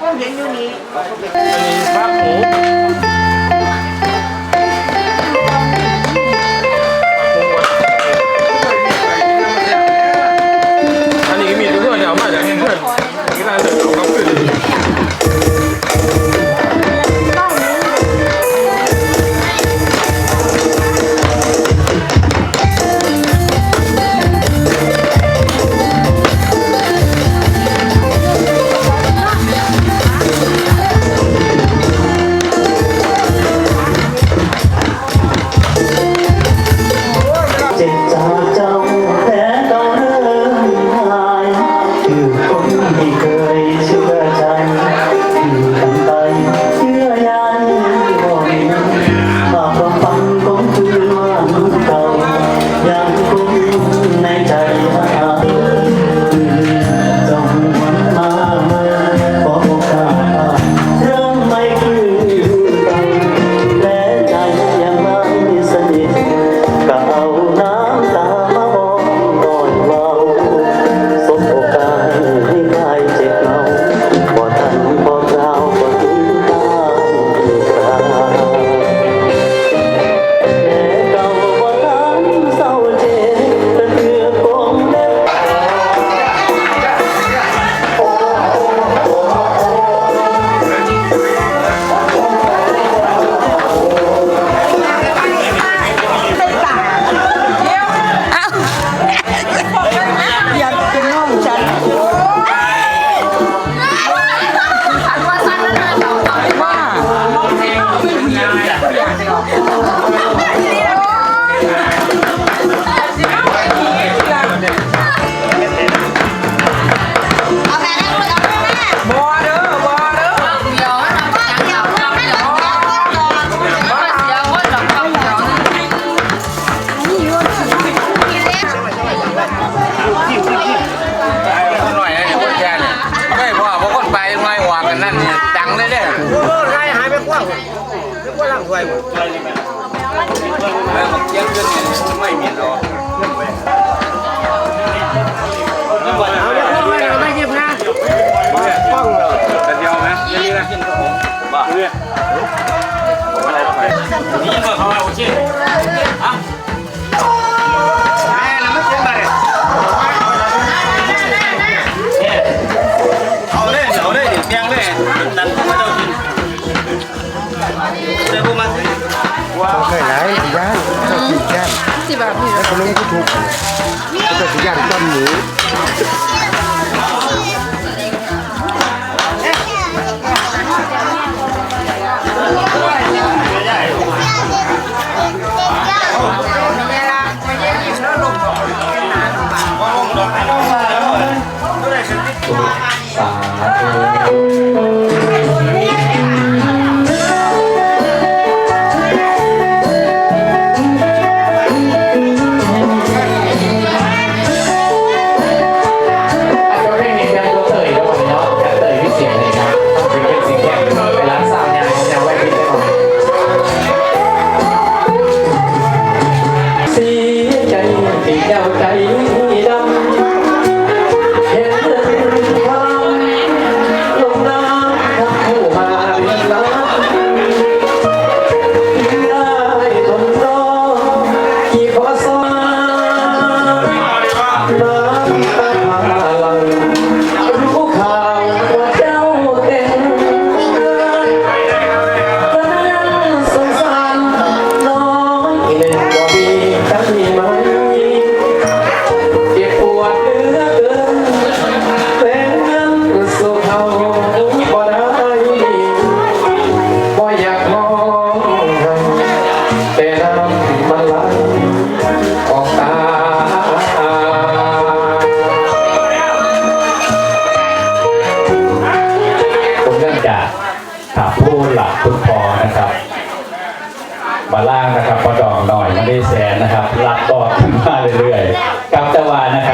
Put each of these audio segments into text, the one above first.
ก็เห็นอยู่นี้ อันนี้บ้ห 你一个头来，我接。啊。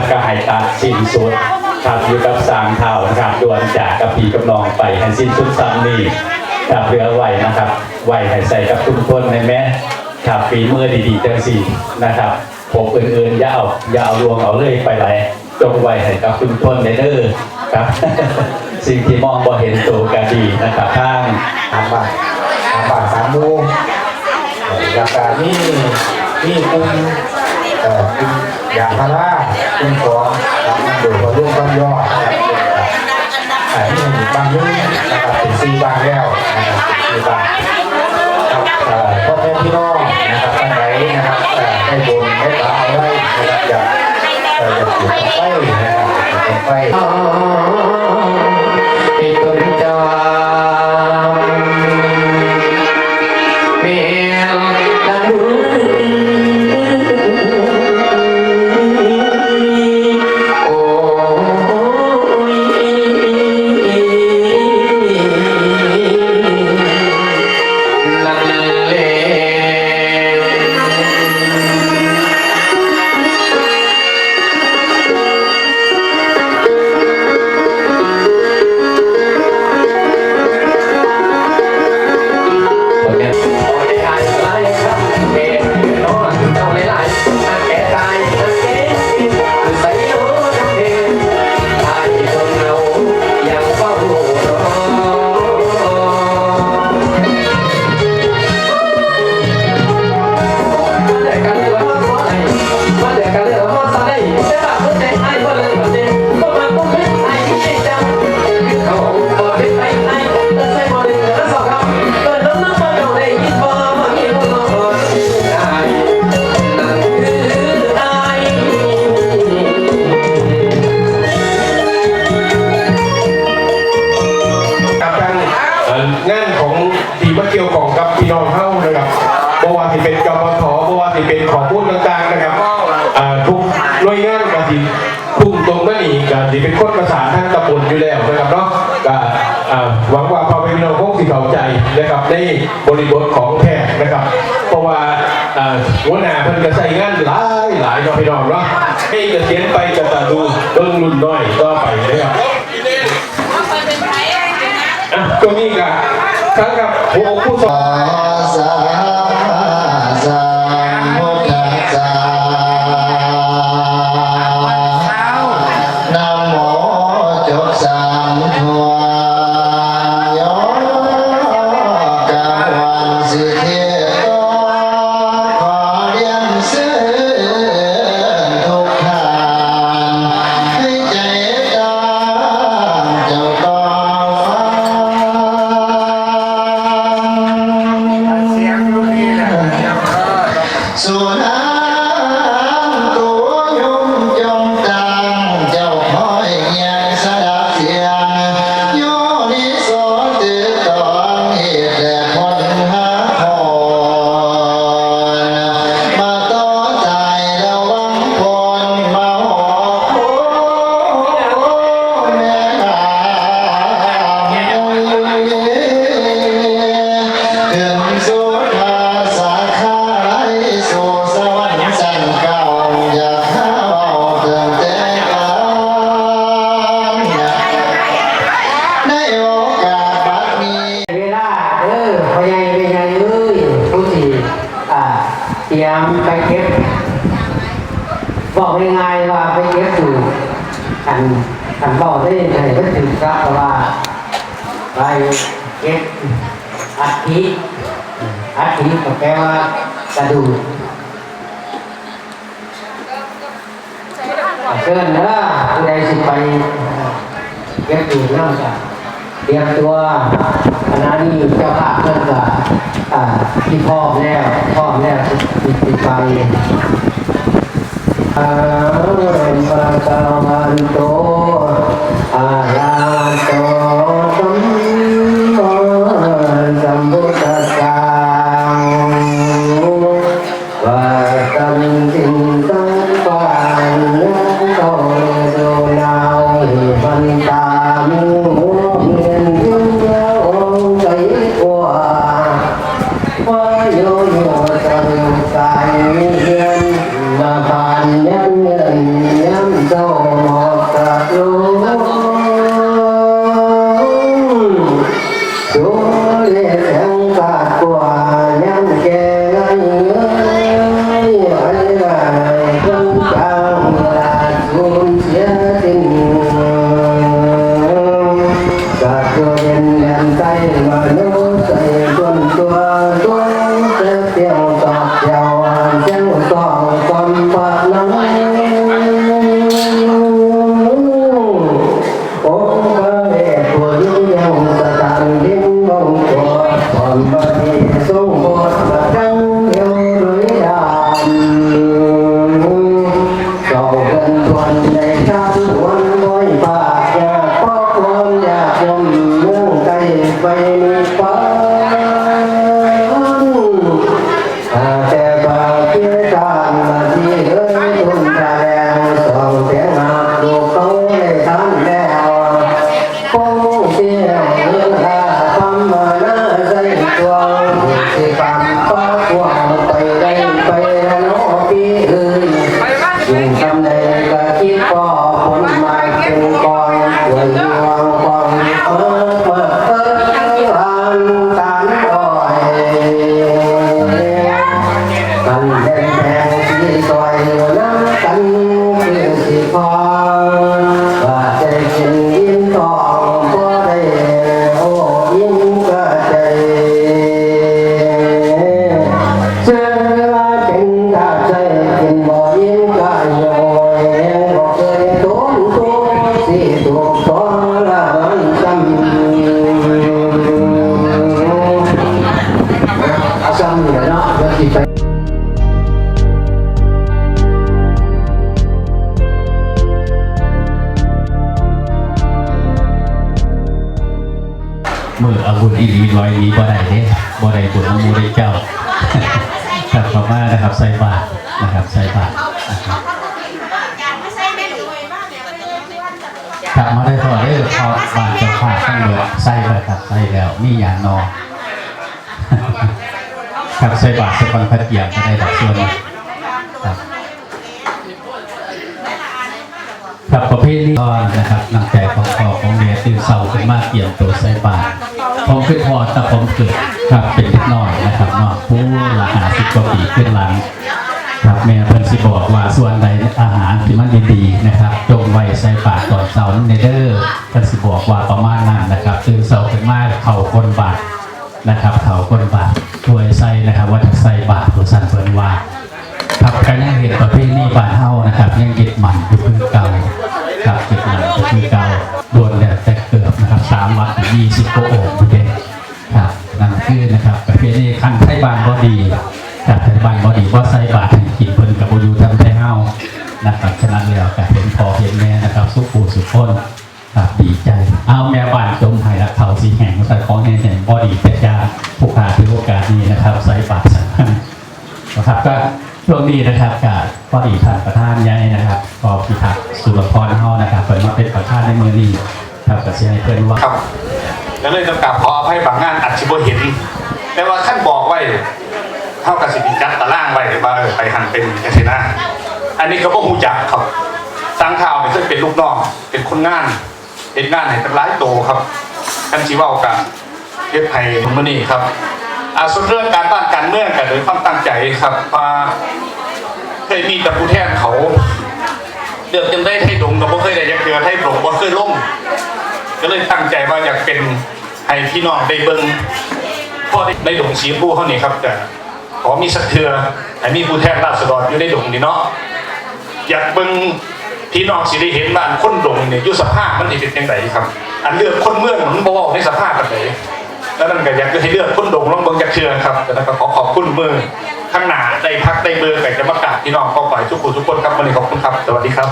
นะครับก็ใหายตัดสิ้นสุดครับอยู่กับสางเท่านะครับดวนจากกับพีกับน้องไปให้สิ้นสุดซ้ำนี่ครับเหลือไหวนะครับไว้ให้ใส่กับทุกคนในแม่ครับฝีมือดีๆจังสี่นะครับผมอื่นๆอย่าเอาอย่าเอารวงเอาเลยไปไหลจงไหวให้กับคุณคนในเด้อครับ สิ่งที่มองบ่เห็นตัวก็ดีนะครับทางสามบาทสามบาทสามโมงราคานี่นี่คุณ เอ่อคุณยางพาราคุณของโดยมาร่วมกันยอดนะครับอันนี้บางยุ่งนะครับเป็นซีบางแล้วนะครับซีบางครับเอ่อพ่อแม่พี่น้องนะครับท่านไหนนะครับเอ่อได้บนได้ตาเอาไว้นะครับอยากเอ่ออยากปลูกไฟนะครับปลูกไฟ นะครับในบริบทของแพทย์นะครับ เพราะว่าหัวหน้าเพิ่นก็ใส่งานหลายหลายเนาะพี่น้องเนาะให้เกษียณไปก็ตาดูเบิ่งรุ่นน้อยต่อไปนะครับอะตรงนี้กับทั้งกับหัวอกผู้สอน ก็บอยู่อันอันบอกได้ยังไงก็ถึงครับเพราะว่าไปเก็บอัฐิอัฐิก็แปลว่ากระดูกเชิญเด้อผู้ใดสิไปเก็บอยู่นั่งจ้ะเตรียมตัวคณะนี้เจ้าภาพเพิ่อนก็อ่าที่พร้อแล้วพร้อแล้วสิสิไป อารัมปะก แมานจำเอาซ้ำเนี่ยเนาะแล้วสิไปมืออาวุธอีหลีร้อยนี้บ่ได้เด้บ่ได้บุญน้ำมูได้เจ้า นะครับใส่บาตรนะครับใส่บาตรนะครับกลับมาได้พอได้พอบาตรเจ้าภาพทั้งหมดใส่ไปครับใส่แล้วมีอย่างนอนครับใส่บาตรสปันพัดเกียงก็ได้ดอกส่วนหนึ่งครับครับประเภทนี้ก็นะครับนำใจของพ่อของแม่ตื่นเศร้าขึ้นมากเกี่ยมตัวใส่บาตร ผมขึ้นพอแต่ผมเกิดครับเป็นเล็กน้อยนะครับเนาะผู้หลหาสิบกว่าปีขึ้นหลังครับแม่เพิ่นสิบอกว่าส่วนใดอาหารที่มันดีๆนะครับจงไว้ใส่ปากก่อนเสาร์นั่นเด้อเพิ่นสิบอกว่าประมาณนั้นนะครับตื่นเสาขึ้นมาเข่าคนบาทนะครับเข่าคนบาทช่วยใส่นะครับ ว่าจะใส่บาทตัวสั่นเพิ่นว่าครับการยังเห็นประเภทนี้บานเฮานะครับ ยังยึดมันอยู่คือเก่า ว่าใส่บาตรให้กินเพิ่นกับบ่อยู่ทำไทยเฮานะครับฉะนั้นแล้วก็เห็นพอเห็นแม่นะครับสุขผู้สุขคนครับดีใจ เอาแม่บ้านจมไห้ละเขาสีแห่งใส่ของแห่งบ่ดีแต่ยาผู้ขาถือโอกาสนี้นะครับใส่บาตรสังฆนะครับก็ช่วงนี้นะครับกับพอดีท่านประธานใหญ่นะครับก็พิทักษ์สุรพรเฮานะครับเปิดมาเป็นประธานในมือนี้ครับกับเสียให้เพื่อนว่าครับก็เลยต้องกลับขออภัยบางงานอัดชิบเห็นแต่ว่าท่านบอกไว้ ท่ากับสิบจัดตารางไว้ว่าเออไปหันเป็นกสินะอันนี้ก็บ่หูจักครับสร้างข่าวเป็นซึ่งเป็นลูกน้องเป็นคนงานเป็นงานให้เป็นร้ายโตครับท่านชีว่ากันเรียกไทยมือนี่ครับอาส่วนเรื่องการบ้านการเมืองกันโดยความตั้งใจครับว่าเคยมีแต่ผู้แทนเขาเดือกยังได้ไทยดงกับบ่เคยได้ยักเกือไทยปลงบ่เคยล่มก็เลยตั้งใจว่าอยากเป็นให้พี่น้องได้เบิ่งพ่อได้ในดงสีชมพูเขานี่ครับแต่ ขอมีสักเทือให้มีผู้แทนราษฎรอยู่ในดงนี่เนาะอยากเบิ่งพี่น้องสิได้เห็นบ้านคนดงเนี่ยยู่สภาพมันสิเป็นจังไดครับ อันเลือกคนเมืองมันบ่เว้าในสภาพแบบไหนแล้วนั่นก็อยากจะให้เลือกคนดงลองเบิ่งจักเทือครับแต่นั้นก็ขอขอบคุณเมืองข้างหน้าได้พักได้เบอร์แต่จะมากราบพี่น้องก็ปล่อยทุกคนทุกคนครับวันนี้ขอบคุณครับ สวัสดีครับ